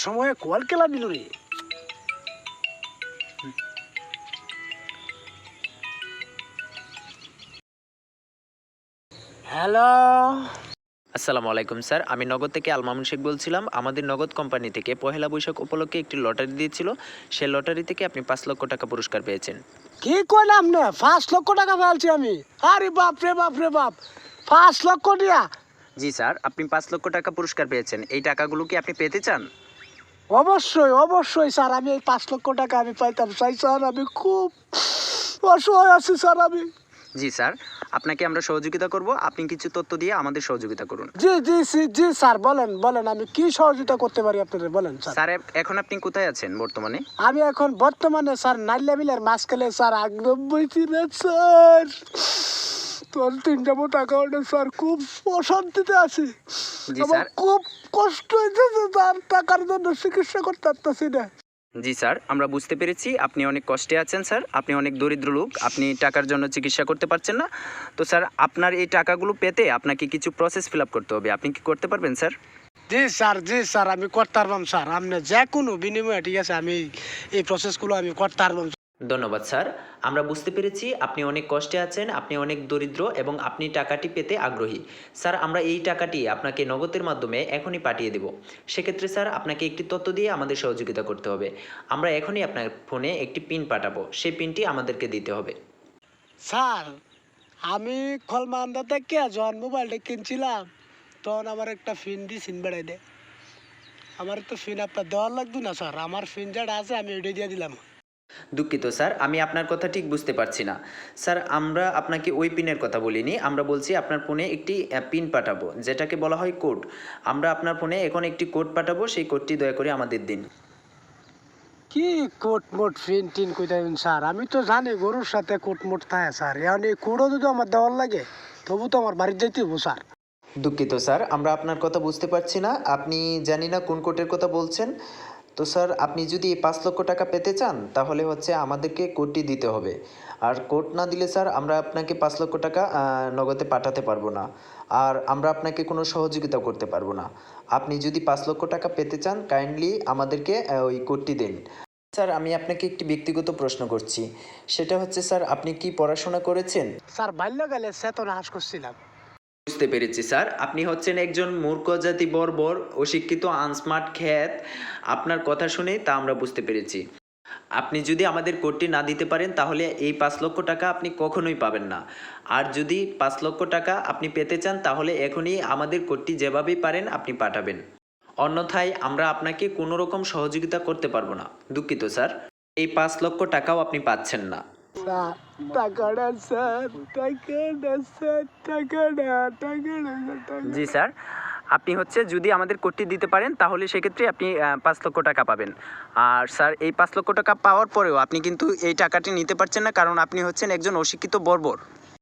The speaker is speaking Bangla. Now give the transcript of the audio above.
অসময়ে কল কেলা দিল রে। হ্যালো। আসসালামু আলাইকুম স্যার। আমি নগদ থেকে আলমামুন শেখ বলছিলাম। আমাদের নগদ কোম্পানি থেকে পহেলা বৈশাখ উপলক্ষে একটি লটারি দিয়েছিল। সেই লটারি থেকে আপনি পাঁচ লক্ষ টাকা পুরস্কার পেয়েছেন। কি কইলাম না? পাঁচ লক্ষ টাকা ফেলছি আমি। আরে বাপ রে বাপ রে বাপ। পাঁচ লক্ষ দিয়া। জি স্যার। আপনি পাঁচ লক্ষ টাকা পুরস্কার পেয়েছেন। এই টাকাগুলো কি আপনি পেতে চান? অবশ্যই অবশ্যই স্যার আমি এই পাঁচ লক্ষ টাকা আমি পাইতাম। চাই স্যার আমি খুব অসহায় আছি স্যার আমি। জি স্যার আপনাকে আমরা সহযোগিতা করব। আপনি কিছু তথ্য দিয়ে আমাদের সহযোগিতা করুন। জি জি জি জি স্যার বলেন বলেন আমি কি সহযোগিতা করতে পারি আপনাদের বলেন স্যার। স্যার এখন আপনি কোথায় আছেন বর্তমানে? আমি এখন বর্তমানে স্যার নাইলা বিলের মাছ স্যার একদম বইছি স্যার। তোর তিনটা মতো অ্যাকাউন্টে স্যার খুব অশান্তিতে আছি। জি আমার স্যার খুব কষ্ট হইতেছে স্যার টাকার জন্য চিকিৎসা করতে পারতেছি না। জি স্যার আমরা বুঝতে পেরেছি। আপনি অনেক কষ্টে আছেন স্যার আপনি অনেক দরিদ্র লোক। আপনি টাকার জন্য চিকিৎসা করতে পারছেন না। তো স্যার আপনার এই টাকাগুলো পেতে আপনাকে কিছু প্রসেস ফিল আপ করতে হবে। আপনি কি করতে পারবেন sir ji sir ji sir আমি করতে পারবাম স্যার আপনি যে কোনো বিনিময়ে ঠিক আছে আমি এই প্রসেসগুলো আমি করতে পারবাম ধন্যবাদ, স্যার। আমরা বুঝতে পেরেছি আপনি অনেক কষ্টে আছেন, আপনি অনেক দরিদ্র এবং আপনি টাকাটি পেতে আগ্রহী। স্যার, আমরা এই টাকাটি আপনাকে নগদের মাধ্যমে এখনই পাঠিয়ে দেব। সেক্ষেত্রে, স্যার, আপনাকে একটি তথ্য দিয়ে আমাদের সহযোগিতা করতে হবে। আমরা এখনই আপনার ফোনে একটি পিন পাঠাবো। সেই পিনটি আমাদেরকে দিতে হবে। স্যার, আমি খলমান্দা থেকে যখন মোবাইলটা কিনছিলাম, তখন আমার একটা ফিন দিয়ে সিন বেড়াই দে। আমার তো ফিন আপনার দেওয়ার লাগতো না, স্যার। আমার ফিন যেটা আছে, আমি ওইটাই দিয়ে দিলাম। দুঃখিত স্যার। আমি আপনার কথা ঠিক বুঝতে পারছি না। স্যার আমরা আপনাকে ওই পিনের কথা বলিনি। আমরা বলছি আপনার ফোনে একটি পিন পাঠাবো যেটাকে বলা হয় কোড। আমরা আপনার ফোনে এখন একটি কোড পাঠাবো সেই কোডটি দয়া করে আমাদের দিন। কি কোট মোট ফিন টিন কইতাবেন স্যার? আমি তো জানি গরুর সাথে কোট মোট থাকে স্যার। এখন এই কোডও যদি আমার দেওয়ার লাগে তবু তো আমার বাড়িতে যেতে হব স্যার। দুঃখিত স্যার। আমরা আপনার কথা বুঝতে পারছি না। আপনি জানি না কোন কোটের কথা বলছেন। তো স্যার, আপনি যদি এই পাঁচ লক্ষ টাকা পেতে চান, তাহলে হচ্ছে আমাদেরকে কোডটি দিতে হবে। আর কোড না দিলে স্যার, আমরা আপনাকে পাঁচ লক্ষ টাকা নগদে পাঠাতে পারব না। আর আমরা আপনাকে কোনো সহযোগিতা করতে পারব না। আপনি যদি পাঁচ লক্ষ টাকা পেতে চান, কাইন্ডলি আমাদেরকে ওই কোডটি দিন। স্যার, আমি আপনাকে একটি ব্যক্তিগত প্রশ্ন করছি। সেটা হচ্ছে, স্যার, আপনি কি পড়াশোনা করেছেন? স্যার বাল্যকালে চেতনা হাস করছিলাম। বুঝতে পেরেছি, স্যার। আপনি হচ্ছেন একজন মূর্খ জাতি বর্বর অশিক্ষিত আনস্মার্ট খ্যাত। আপনার কথা শুনে তা আমরা বুঝতে পেরেছি। আপনি যদি আমাদের কোডটি না দিতে পারেন, তাহলে এই পাঁচ লক্ষ টাকা আপনি কখনোই পাবেন না। আর যদি পাঁচ লক্ষ টাকা আপনি পেতে চান, তাহলে এখনই আমাদের কোডটি যেভাবেই পারেন, আপনি পাঠাবেন। অন্যথায় আমরা আপনাকে কোনো রকম সহযোগিতা করতে পারব না। দুঃখিত, স্যার। এই পাঁচ লক্ষ টাকাও আপনি পাচ্ছেন না। স্যার স্যার জি, স্যার। আপনি হচ্ছে যদি আমাদের কোডটি দিতে পারেন, তাহলে সেক্ষেত্রে আপনি পাঁচ লক্ষ টাকা পাবেন। আর স্যার, এই পাঁচ লক্ষ টাকা পাওয়ার পরেও আপনি কিন্তু এই টাকাটি নিতে পারছেন না, কারণ আপনি হচ্ছেন একজন অশিক্ষিত বর্বর।